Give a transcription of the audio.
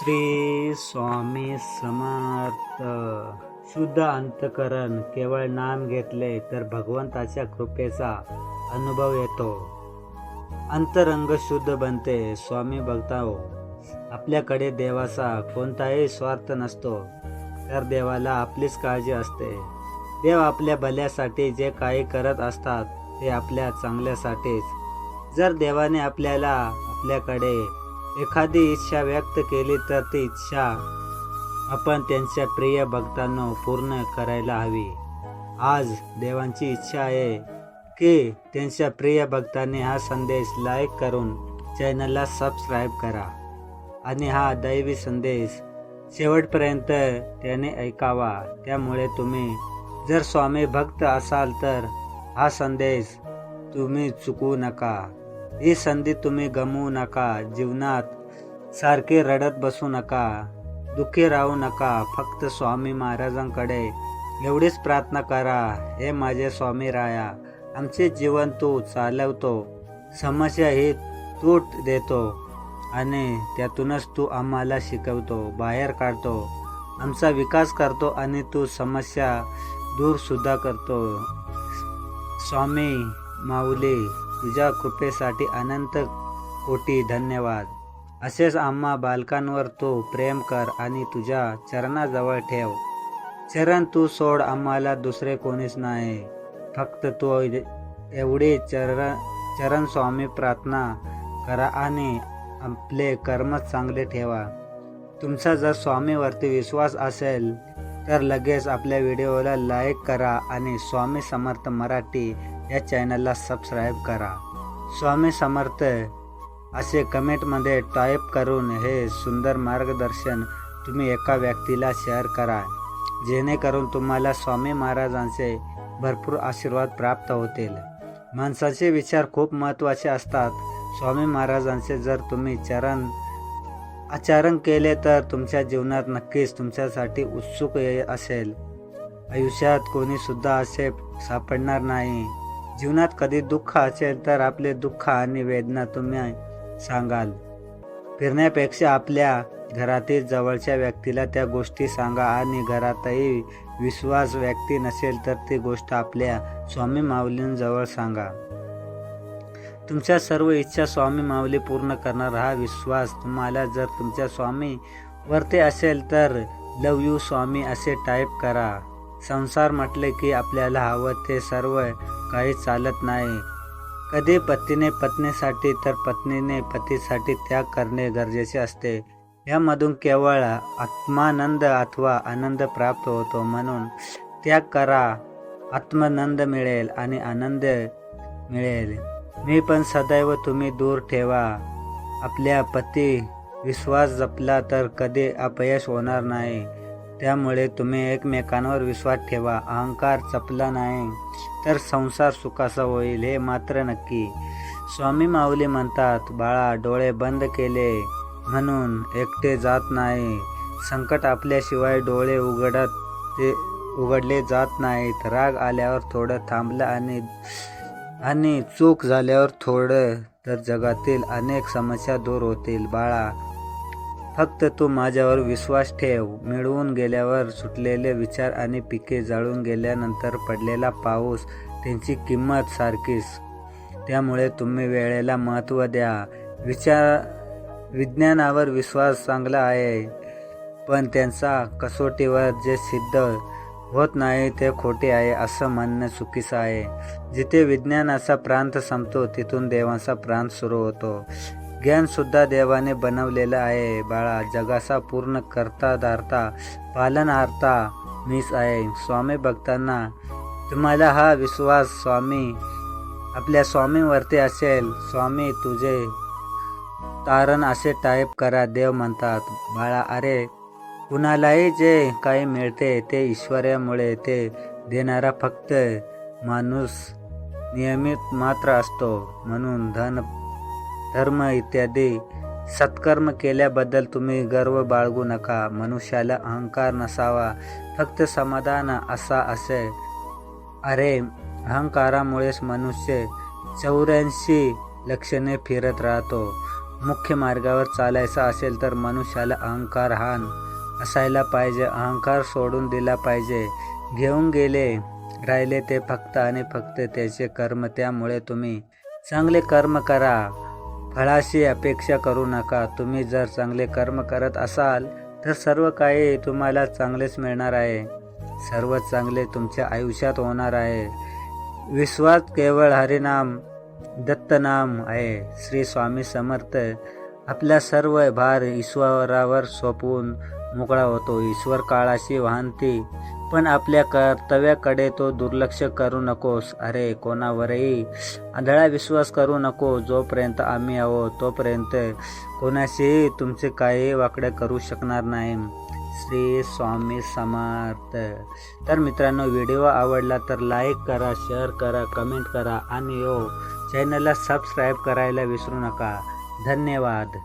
श्री स्वामी समर्थ. शुद्ध अंतकरण केवळ नाम घेतले तर भगवंताच्या कृपेचा अनुभव येतो. अंतरंग शुद्ध बनते स्वामी बघताओ आपल्याकडे देवाचा कोणताही स्वार्थ नसतो तर देवाला आपलीच काळजी असते. देव आपल्या भल्यासाठी जे काही करत असतात ते आपल्या चांगल्यासाठीच. जर देवाने आपल्याला आपल्याकडे एखादी इच्छा व्यक्त केली तर ती इच्छा आपण त्यांच्या प्रिय भक्तांना पूर्ण करायला हवी. आज देवांची इच्छा आहे की त्यांच्या प्रिय भक्तांनी हा संदेश लाईक करून चॅनलला सबस्क्राईब करा आणि हा दैवी संदेश शेवटपर्यंत त्याने ऐकावा. त्यामुळे तुम्ही जर स्वामी भक्त असाल तर हा संदेश तुम्ही चुकू नका. ही संधी तुम्ही गमवू नका जीवनात सारखे रडत बसू नका दुःखी राहू नका फक्त स्वामी महाराजांकडे एवढीच प्रार्थना करा हे माझे स्वामी राया आमचे जीवन तू चालवतो समस्या ही तूट देतो आणि त्यातूनच तू आम्हाला शिकवतो बाहेर काढतो आमचा विकास करतो आणि तू समस्या दूरसुद्धा करतो. स्वामी माऊली तुझ्या कृपेसाठी अनंत कोटी धन्यवाद. असेच आम्हा बालकांवर तू प्रेम कर आणि तुझ्या चरणाजवळ ठेव. चरण तू सोड आम्हाला दुसरे कोणीच नाही. फक्त तू एवढी चरण चरण स्वामी प्रार्थना करा आणि आपले कर्मच चांगले ठेवा. तुमचा जर स्वामीवरती विश्वास असेल तर लगेच आपल्या व्हिडिओला लाईक करा आणि स्वामी समर्थ मराठी या चॅनलला सबस्क्राईब करा. स्वामी समर्थ असे कमेंटमध्ये टाईप करून हे सुंदर मार्गदर्शन तुम्ही एका व्यक्तीला शेअर करा. जेणेकरून तुम्हाला स्वामी महाराजांचे भरपूर आशीर्वाद प्राप्त होतील. माणसाचे विचार खूप महत्त्वाचे असतात. स्वामी महाराजांचे जर तुम्ही चरण आचरण केले तर तुमच्या जीवनात नक्कीच तुमच्यासाठी उत्सुक असेल. आयुष्यात कोणीसुद्धा असे सापडणार नाही. जीवनात कधी दुःख असेल तर आपले दुःख आणि वेदना तुम्ही सांगाल. फिरण्यापेक्षा आपल्या घरातील जवळच्या व्यक्तीला त्या गोष्टी सांगा आणि घरातही विश्वास व्यक्ती नसेल तर ती गोष्ट आपल्या स्वामी माऊलींजवळ सांगा. तुमच्या सर्व इच्छा स्वामी माऊली पूर्ण करणार हा विश्वास तुम्हाला जर तुमच्या स्वामी वरती असेल तर लव यू स्वामी असे टाईप करा. संसार म्हटले की आपल्याला हवं ते सर्व काही चालत नाही. कधी पतीने पत्नीसाठी तर पत्नीने पतीसाठी त्याग करणे गरजेचे असते. यामधून केवळ आत्मानंद अथवा आनंद प्राप्त होतो म्हणून त्याग करा. आत्मानंद मिळेल आणि आनंद मिळेल. मी पण सदैव तुम्ही दूर ठेवा. आपल्या पती विश्वास जपला तर कधी अपयश होणार नाही. त्यामुळे तुम्ही एकमेकांवर विश्वास ठेवा. अहंकार जपला नाही. तर संसार सुखाचा होईल हे मात्र नक्की. स्वामी माऊली म्हणतात बाळा डोळे बंद केले म्हणून एकटे जात नाही. संकट आपल्याशिवाय डोळे उघडत ते उघडले जात नाहीत. राग आल्यावर थोडं थांबलं आणि आणि चूक झाल्यावर थोडं तर जगातील अनेक समस्या दूर होतील. बाळा फक्त तू माझ्यावर विश्वास ठेव. मिळवून गेल्यावर सुटलेले विचार आणि पिके जाळून गेल्यानंतर पडलेला पाऊस त्यांची किंमत सारखीच. त्यामुळे तुम्ही वेळेला महत्त्व द्या. विचार विज्ञानावर विश्वास चांगला आहे पण त्यांचा कसोटीवर जे सिद्ध होत नाही ते खोटे आहे असं म्हणणं चुकीचं आहे. जिथे विज्ञानाचा प्रांत संपतो तिथून देवांचा प्रांत सुरू होतो. ज्ञान सुद्धा देवाने बनवलेलं आहे. बाळा जगाचा पूर्ण करता धारता पालनहारता मीच आहे. स्वामी भक्तांना तुम्हाला हा विश्वास स्वामी आपल्या स्वामीवरती असेल. स्वामी तुझे तारण असे टाईप करा देव म्हणतात. बाळा अरे कुणालाही जे काही मिळते ते ईश्वर्यामुळे ते देणारा फक्त माणूस नियमित मात्र असतो. म्हणून धन धर्म इत्यादी सत्कर्म केल्याबद्दल तुम्ही गर्व बाळगू नका. मनुष्याला अहंकार नसावा. फक्त समाधान असा असे. अरे अहंकारामुळेच मनुष्य चौऱ्याऐंशी लक्षणे फिरत राहतो. मुख्य मार्गावर चालायचं असेल तर मनुष्याला अहंकार हान असायला पाहिजे. अहंकार सोडून दिला पाहिजे. घेऊन गेले राहिले ते फक्त आणि फक्त त्याचे कर्म. त्यामुळे तुम्ही चांगले कर्म करा. फळाशी अपेक्षा करू नका. तुम्ही जर चांगले कर्म करत असाल तर सर्व काही तुम्हाला चांगलेच मिळणार आहे. सर्व चांगले तुमच्या आयुष्यात होणार आहे. विश्वास केवळ हरिनाम दत्तनाम आहे. श्री स्वामी समर्थ आपल्या सर्व भार ईश्वरावर सोपवून मोकळा होतो. ईश्वर काळाशी वाहनती पण आपल्या कर्तव्याकडे तो दुर्लक्ष करू नकोस. अरे कोणावरही आंधळा विश्वास करू नको. जोपर्यंत आम्ही आहोत तोपर्यंत कोणाशीही तुमचे काही वाकडे करू शकणार नाही. श्री स्वामी समर्थ. तर मित्रांनो व्हिडिओ आवडला तर लाईक करा शेअर करा कमेंट करा आणि हो चॅनलला सबस्क्राईब करायला विसरू नका. धन्यवाद.